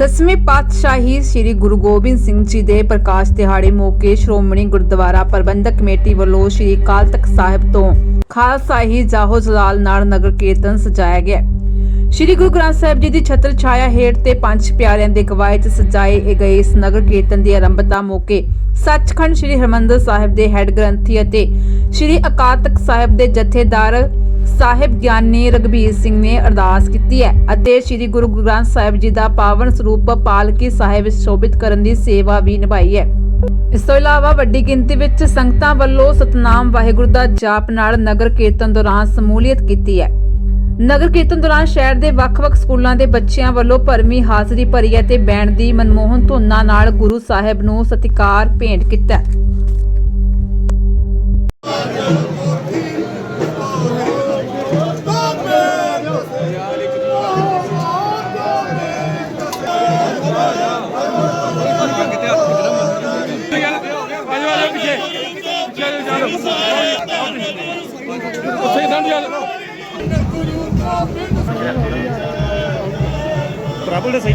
ਦਸਵੇਂ ਪਾਤਸ਼ਾਹੀ ਸ੍ਰੀ ਗੁਰੂ ਗੋਬਿੰਦ ਸਿੰਘ ਜੀ ਦੇ ਪ੍ਰਕਾਸ਼ ਦਿਹਾੜੇ ਮੌਕੇ ਸ਼੍ਰੋਮਣੀ ਗੁਰਦੁਆਰਾ ਪ੍ਰਬੰਧਕ ਕਮੇਟੀ ਵੱਲੋਂ ਸ੍ਰੀ ਅਕਾਲ ਤਖਤ ਸਾਹਿਬ ਤੋਂ ਖਾਲਸਾ ਹੀ ਜਾਹੋ ਜਲਾਲ ਨਾਲ ਨਗਰ ਕੀਰਤਨ ਸਜਾਇਆ ਗਿਆ। ਸ੍ਰੀ ਗੁਰੂ ਗ੍ਰੰਥ ਸਾਹਿਬ ਜੀ ਦੀ ਛਤਰ ਛਾਇਆ ਹੇਠ ਤੇ ਪੰਜ ਪਿਆਰਿਆਂ ਦੇ ਗਵਾਏ ਚ ਸਜਾਏ ਗਏ ਇਸ ਨਗਰ ਕੀਰਤਨ ਦੀ ਆਰੰਭਤਾ ਮੌਕੇ ਸੱਚਖੰਡ ਸ੍ਰੀ ਹਰਿਮੰਦਰ ਸਾਹਿਬ ਦੇ ਹੈੱਡ ਗ੍ਰੰਥੀ ਅਤੇ ਸ੍ਰੀ ਅਕਾਲ ਤਖਤ ਸਾਹਿਬ ਦੇ ਜਥੇਦਾਰ ਸਾਹਿਬ ਗਿਆਨੀ ਰਗਬੀਰ ਸਿੰਘ ਨੇ ਅਰਦਾਸ ਕੀਤੀ ਹੈ ਅਤੇ ਸ੍ਰੀ ਗੁਰੂ ਗ੍ਰੰਥ ਸਾਹਿਬ ਜੀ ਦਾ ਪਾਵਨ ਸਰੂਪ ਪਾਲਕੀ ਸਾਹਿਬ ਸ਼ੋਭਿਤ ਕਰਨ ਦੀ ਸੇਵਾ ਵੀ ਨਿਭਾਈ ਹੈ। ਇਸ ਤੋਂ ਇਲਾਵਾ ਵੱਡੀ ਗਿਣਤੀ ਵਿੱਚ ਸੰਗਤਾਂ ਵੱਲੋਂ ਸਤਨਾਮ ਵਾਹਿਗੁਰੂ ਦਾ ਜਾਪ ਨਾਲ ਨਗਰ ਕੀਰਤਨ ਦੌਰਾਨ ਸਮੂਲੀਅਤ ਕੀਤੀ ਹੈ। ਨਗਰ ਕੀਰਤਨ ਦੌਰਾਨ ਸ਼ਹਿਰ ਦੇ ਵੱਖ-ਵੱਖ ਸਕੂਲਾਂ ਦੇ ਬੱਚਿਆਂ ਵੱਲੋਂ ਭਰਵੀਂ ਹਾਜ਼ਰੀ ਭਰੀ ਅਤੇ ਬੈਂਡ ਦੀ ਮਨਮੋਹਨ ਧੁਨਾਂ ਨਾਲ ਗੁਰੂ ਸਾਹਿਬ ਨੂੰ ਸਤਿਕਾਰ ਭੇਂਟ ਕੀਤਾ ਉੱਥੇ ਸੰਡ ਜਾ ਪ੍ਰਭੂ ਦੇ ਸਹੀ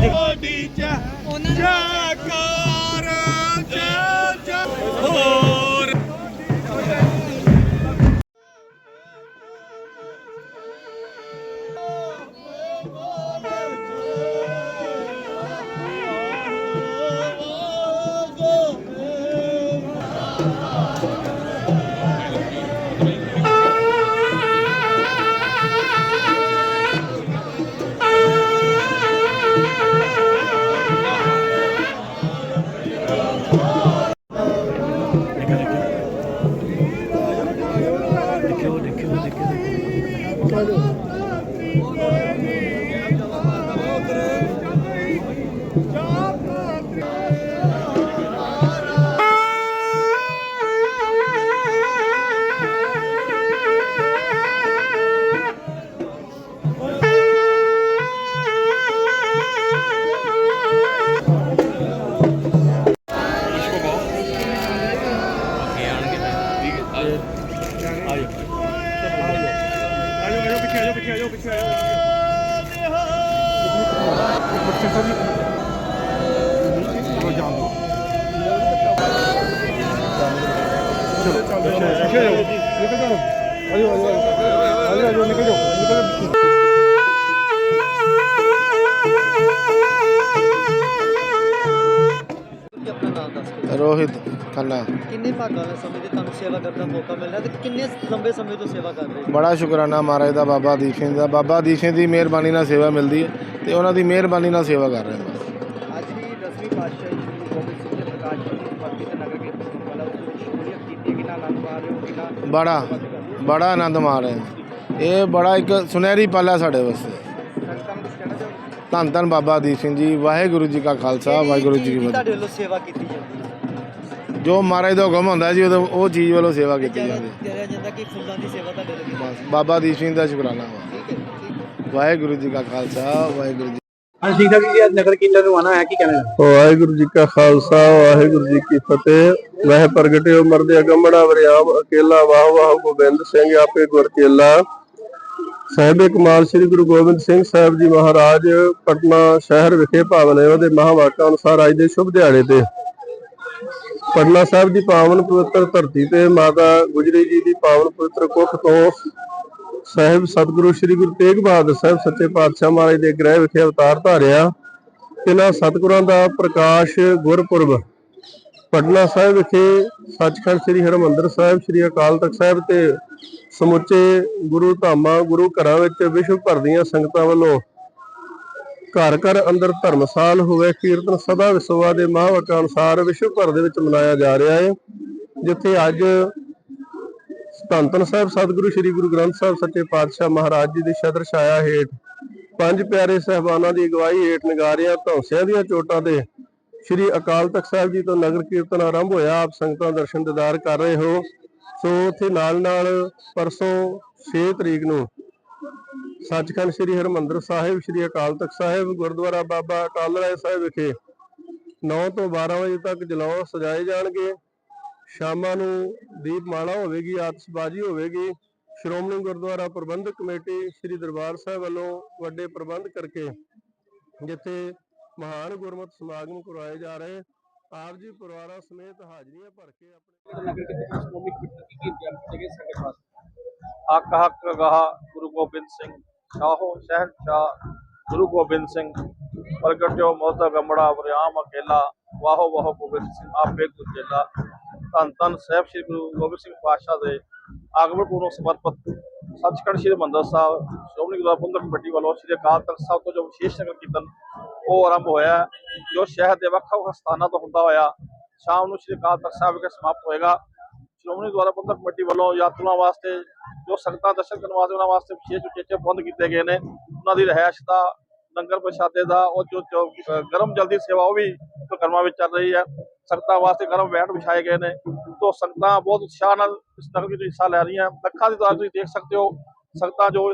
Obrigado. 여기까지 이거 장도 चलो अच्छा निकल जाओ निकल जाओ निकल जाओ ਰੋਹਿਤ ਖੰਨਾ ਕਿੰਨੇ ਭਾਗਾਂ ਵਾਲੇ ਸਮੇਂ ਤੇ ਤੁਹਾਨੂੰ ਸੇਵਾ ਕਰਨ ਦਾ ਮੌਕਾ ਮਿਲ ਰਿਹਾ ਤੇ ਕਿੰਨੇ ਲੰਬੇ ਸਮੇਂ ਤੋਂ ਸੇਵਾ ਕਰ ਰਹੇ ਹੋ? ਬੜਾ ਸ਼ੁਕਰਾਨਾ ਮਹਾਰਾਜ ਦਾ ਬਾਬਾ ਦੀਪ ਸਿੰਘ ਦਾ। ਬਾਬਾ ਦੀਪ ਸਿੰਘ ਦੀ ਮਿਹਰਬਾਨੀ ਨਾਲ ਸੇਵਾ ਮਿਲਦੀ ਹੈ ਤੇ ਉਹਨਾਂ ਦੀ ਮਿਹਰਬਾਨੀ ਨਾਲ ਸੇਵਾ ਕਰ ਰਹੇ ਹਾਂ ਅੱਜ ਵੀ ਦਸਵੀਂ ਪਾਤਸ਼ਾਹੀ ਸ਼੍ਰੀ ਗੁਰੂ ਗੋਬਿੰਦ ਸਿੰਘ ਜੀ ਪ੍ਰਕਾਸ਼ ਜੀ ਦੀ ਤੇ ਨਗਰ ਕੀਰਤਨ ਵਾਲਾ ਉਸ ਵਿੱਚ ਸ਼ਮੂਲੀਅਤ ਕੀਤੀ ਹੈ ਕਿ ਨਾ ਆਨੰਦ ਮਾਣ ਰਹੇ ਹੋ ਕਿ ਨਾ ਬੜਾ ਬੜਾ ਆਨੰਦ ਮਾਣ ਰਹੇ। ਹਾਂ। ਇਹ ਬੜਾ ਇੱਕ ਸੁਨਹਿਰੀ ਪਲ ਹੈ ਸਾਡੇ ਵਾਸਤੇ। ਸੰਗਤਾਂ ਨੂੰ ਕੁਝ ਕਹਿਣਾ ਚਾਹੋਗੇ ਧੰਨ ਧੰਨ ਬਾਬਾ ਦੀਪ ਸਿੰਘ ਜੀ ਵਾਹਿਗੁਰੂ ਜੀ ਕਾ ਖਾਲਸਾ ਵਾਹਿਗੁਰੂ ਜੀ ਕੀ ਫਤਿਹ। ਤੁਹਾਡੇ ਵੱਲੋਂ ਸੇਵਾ ਕੀਤੀ ਜਾਂਦੀ ਹੈ? ਜੋ ਮਹਾਰਾਜ ਦਾ ਹੁਕਮ ਹੁੰਦਾ ਜੀ ਉਦੋਂ ਉਹ ਚੀਜ਼ ਵੱਲੋਂ ਸੇਵਾ ਕੀਤੀ ਜਾਂਦੀ ਤੇਰਿਆ ਜਾਂਦਾ ਕਿ ਫੁੱਲਾਂ ਦੀ ਸੇਵਾ ਤੁਹਾਡੇ ਕੀਤੀ ਬਸ ਬਾਬਾ ਦੀਪ ਸਿੰਘ ਦਾ ਸ਼ੁਕਰਾਨਾ ਵਾ। ਠੀਕ ਹੈ ਠੀਕ ਹੈ। ਵਾਹਿਗੁਰੂ ਜੀ ਕਾ ਖਾਲਸਾ ਵਾਹਿਗੁਰੂ ਜੀ ਹਾਂ ਠੀਕ ਹੈ ਜੀ ਅੱਜ ਨਗਰ ਕੀਰਤਨ ਨੂੰ ਆਣਾ ਹੈ ਕੀ ਕਹਿਣਾ ਵਾਹਿਗੁਰੂ ਜੀ ਕਾ ਖਾਲਸਾ ਵਾਹਿਗੁਰੂ ਜੀ ਕੀ ਫਤਿਹ। ਵਹਿ ਪ੍ਰਗਟਿਓ ਮਰਦੇ ਅਗੰਮੜਾ ਵਰਿਆਮ ਅਕੇਲਾ ਵਾਹ ਵਾਹ ਗੋਬਿੰਦ ਸਿੰਘ ਆਪੇ ਗੁਰ ਚੇਲਾ ਸਾਹਿਬੇ ਕਮਾਲ ਸ੍ਰੀ ਗੁਰੂ ਗੋਬਿੰਦ ਸਿੰਘ ਸਾਹਿਬ ਜੀ ਮਹਾਰਾਜ ਪਟਨਾ ਸ਼ਹਿਰ ਵਿਖੇ ਭਾਵਨੇ ਉਹਦੇ ਮਹਾਵਾਕਾਂ ਅਨੁਸਾਰ ਅੱਜ ਦੇ ਸ਼ੁਭ ਦਿਹਾੜੇ ਤੇ। ਪਟਨਾ ਸਾਹਿਬ ਦੀ ਪਾਵਨ ਪਵਿੱਤਰ ਧਰਤੀ ਤੇ ਮਾਤਾ ਗੁਜਰੀ ਜੀ ਦੀ ਪਾਵਨ ਪਵਿੱਤਰ ਕੁੱਖ ਤੋਂ ਸਾਹਿਬ ਸਤਿਗੁਰੂ ਸ੍ਰੀ ਗੁਰੂ ਤੇਗ ਬਹਾਦਰ ਸਾਹਿਬ ਸੱਚੇ ਪਾਤਸ਼ਾਹ ਮਹਾਰਾਜ ਦੇ ਗ੍ਰਹਿ ਵਿਖੇ ਅਵਤਾਰ ਧਾਰਿਆ ਇਹਨਾਂ ਸਤਿਗੁਰਾਂ ਦਾ ਪ੍ਰਕਾਸ਼ ਗੁਰਪੁਰਬ। ਪਟਨਾ ਸਾਹਿਬ ਵਿਖੇ ਸੱਚਖੰਡ ਸ੍ਰੀ ਹਰਿਮੰਦਰ ਸਾਹਿਬ, ਸ੍ਰੀ ਅਕਾਲ ਤਖਤ ਸਾਹਿਬ ਤੇ ਸਮੁੱਚੇ ਗੁਰੂ ਧਾਮਾਂ, ਗੁਰੂ ਘਰਾਂ ਵਿੱਚ ਵਿਸ਼ਵ ਭਰ ਦੀਆਂ ਸੰਗਤਾਂ ਵੱਲੋਂ ਘਰ ਘਰ ਅੰਦਰ ਧਰਮਸਾਲ ਹੋਵੇ, ਕੀਰਤਨ ਸਦਾ ਵਿਸਵਾ ਦੇ ਮਹਾਵਾਕਾਂ ਅਨੁਸਾਰ ਵਿਸ਼ਵ ਭਰ ਦੇ ਵਿੱਚ ਮਨਾਇਆ ਜਾ ਰਿਹਾ ਹੈ। ਜਿੱਥੇ ਅੱਜ ਧੰਨ ਧੰਨ ਸਾਹਿਬ, ਸਤਿਗੁਰੂ ਸ੍ਰੀ ਗੁਰੂ ਗ੍ਰੰਥ ਸਾਹਿਬ ਸੱਚੇ ਪਾਤਸ਼ਾਹ ਮਹਾਰਾਜ ਜੀ ਦੀ ਛਤਰ ਛਾਇਆ ਹੇਠ ਪੰਜ ਪਿਆਰੇ ਸਹਿਬਾਨਾਂ ਦੀ ਅਗਵਾਈ ਹੇਠ ਨਗਾਰਿਆਂ, ਧੌਂਸਿਆਂ ਦੀਆਂ ਚੋਟਾਂ ਤੇ ਸ੍ਰੀ ਅਕਾਲ ਤਖਤ ਸਾਹਿਬ ਜੀ ਤੋਂ ਨਗਰ ਕੀਰਤਨ ਆਰੰਭ ਹੋਇਆ। ਆਪ ਸੰਗਤਾਂ ਦਰਸ਼ਨ ਦਿਦਾਰ ਕਰ ਰਹੇ ਹੋ। ਸੋ ਉੱਥੇ ਨਾਲ ਨਾਲ ਪਰਸੋਂ 6 ਤਰੀਕ ਨੂੰ ਸੱਚਖੰਡ ਸ੍ਰੀ ਹਰਿਮੰਦਰ ਸਾਹਿਬ, ਸ੍ਰੀ ਅਕਾਲ ਤਖਤ ਸਾਹਿਬ, ਗੁਰਦੁਆਰਾ ਬਾਬਾ ਅਟਲ ਰਾਏ ਸਾਹਿਬ ਵਿਖੇ 9 ਤੋਂ 12 ਵਜੇ ਤੱਕ ਜਲੌ ਸਜਾਏ ਜਾਣਗੇ। ਸ਼ਾਮਾਂ ਨੂੰ ਦੀਪਮਾਲਾ ਹੋਵੇਗੀ, ਆਤਿਸ਼ਬਾਜ਼ੀ ਹੋਵੇਗੀ। ਸ਼੍ਰੋਮਣੀ ਗੁਰਦੁਆਰਾ ਪ੍ਰਬੰਧਕ ਕਮੇਟੀ ਸ੍ਰੀ ਦਰਬਾਰ ਸਾਹਿਬ ਵੱਲੋਂ ਵੱਡੇ ਪ੍ਰਬੰਧ ਕਰਕੇ ਜਿੱਥੇ ਮਹਾਨ ਗੁਰਮਤਿ ਸਮਾਗਮ ਕਰਵਾਏ ਜਾ ਰਹੇ। ਆਪ ਜੀ ਪਰਿਵਾਰਾਂ ਸਮੇਤ ਹਾਜ਼ਰੀਆਂ ਭਰ ਕੇ ਆਪਣੇ ਹੱਕ ਹੱਕ ਗਾਹ ਗੁਰੂ ਗੋਬਿੰਦ ਸਿੰਘ ਸ਼ਾਹੋ ਸ਼ਹਿਨਸ਼ਾਹ ਗੁਰੂ ਗੋਬਿੰਦ ਸਿੰਘ, ਪ੍ਰਗਟਿਓ ਮੋਤਾ ਗਮੜਾ ਵਰਿਆਮ ਅਕੇਲਾ, ਵਾਹੋ ਵਾਹੋ ਗੋਬਿੰਦ ਸਿੰਘ, ਆਪੇ ਗੁਜੇਲਾ ਧੰਨ ਧੰਨ ਸਾਹਿਬ ਸ੍ਰੀ ਗੁਰੂ ਗੋਬਿੰਦ ਸਿੰਘ ਪਾਤਸ਼ਾਹ ਦੇ ਆਗਮਨ ਪੂਰਵ ਸਮਰਪਿਤ ਸੱਚਖੰਡ ਸ੍ਰੀ ਹਰਿਮੰਦਰ ਸਾਹਿਬ, ਸ਼੍ਰੋਮਣੀ ਗੁਰਦੁਆਰਾ ਪ੍ਰਬੰਧਕ ਕਮੇਟੀ ਵੱਲੋਂ ਸ੍ਰੀ ਅਕਾਲ ਤਖਤ ਸਾਹਿਬ ਤੋਂ ਜੋ ਵਿਸ਼ੇਸ਼ ਨਗਰ ਕੀਰਤਨ, ਉਹ ਆਰੰਭ ਹੋਇਆ ਜੋ ਸ਼ਹਿਰ ਦੇ ਵੱਖ ਵੱਖ ਸਥਾਨਾਂ ਤੋਂ ਹੁੰਦਾ ਹੋਇਆ, ਸ਼ਾਮ ਨੂੰ ਸ੍ਰੀ ਅਕਾਲ ਤਖਤ ਸਾਹਿਬ ਵਿਖੇ ਸਮਾਪਤ ਹੋਏਗਾ। ਸ਼੍ਰੋਮਣੀ ਗੁਰਦੁਆਰਾ ਪ੍ਰਬੰਧਕ ਕਮੇਟੀ ਵੱਲੋਂ ਯਾਤਰੂਆਂ ਵਾਸਤੇ ਜੋ ਸੰਗਤਾਂ ਦਰਸ਼ਨ ਕਰਨ ਵਾਸਤੇ ਉਹਨਾਂ ਵਾਸਤੇ ਵਿਸ਼ੇਸ਼ ਉਚੇਚੇ ਪ੍ਰਬੰਧ ਕੀਤੇ ਗਏ ਨੇ। ਉਹਨਾਂ ਦੀ ਰਹਿائش ਦਾ ਲੰਗਰ ਪ੍ਰਸ਼ਾਦੇ ਦਾ, ਉਹ ਜੋ ਗਰਮ ਜਲਦੀ ਸੇਵਾ ਉਹ ਵੀ ਕਰਮਾ ਵਿੱਚ ਚੱਲ ਰਹੀ ਹੈ। ਸੰਗਤਾਂ ਵਾਸਤੇ ਗਰਮ ਵੈਟ ਵਿਛਾਏ ਗਏ ਨੇ। ਤੋਂ ਸੰਗਤਾਂ ਬਹੁਤ ਉਤਸ਼ਾਹ ਨਾਲ ਇਸ ਤਕਮ ਵਿੱਚ ਹਿੱਸਾ ਲੈ ਰਹੀਆਂ। ਲੱਖਾਂ ਦੀ ਤਾਦਾਦ ਤੁਸੀਂ ਦੇਖ ਸਕਦੇ ਹੋ। ਸੰਗਤਾਂ ਜੋ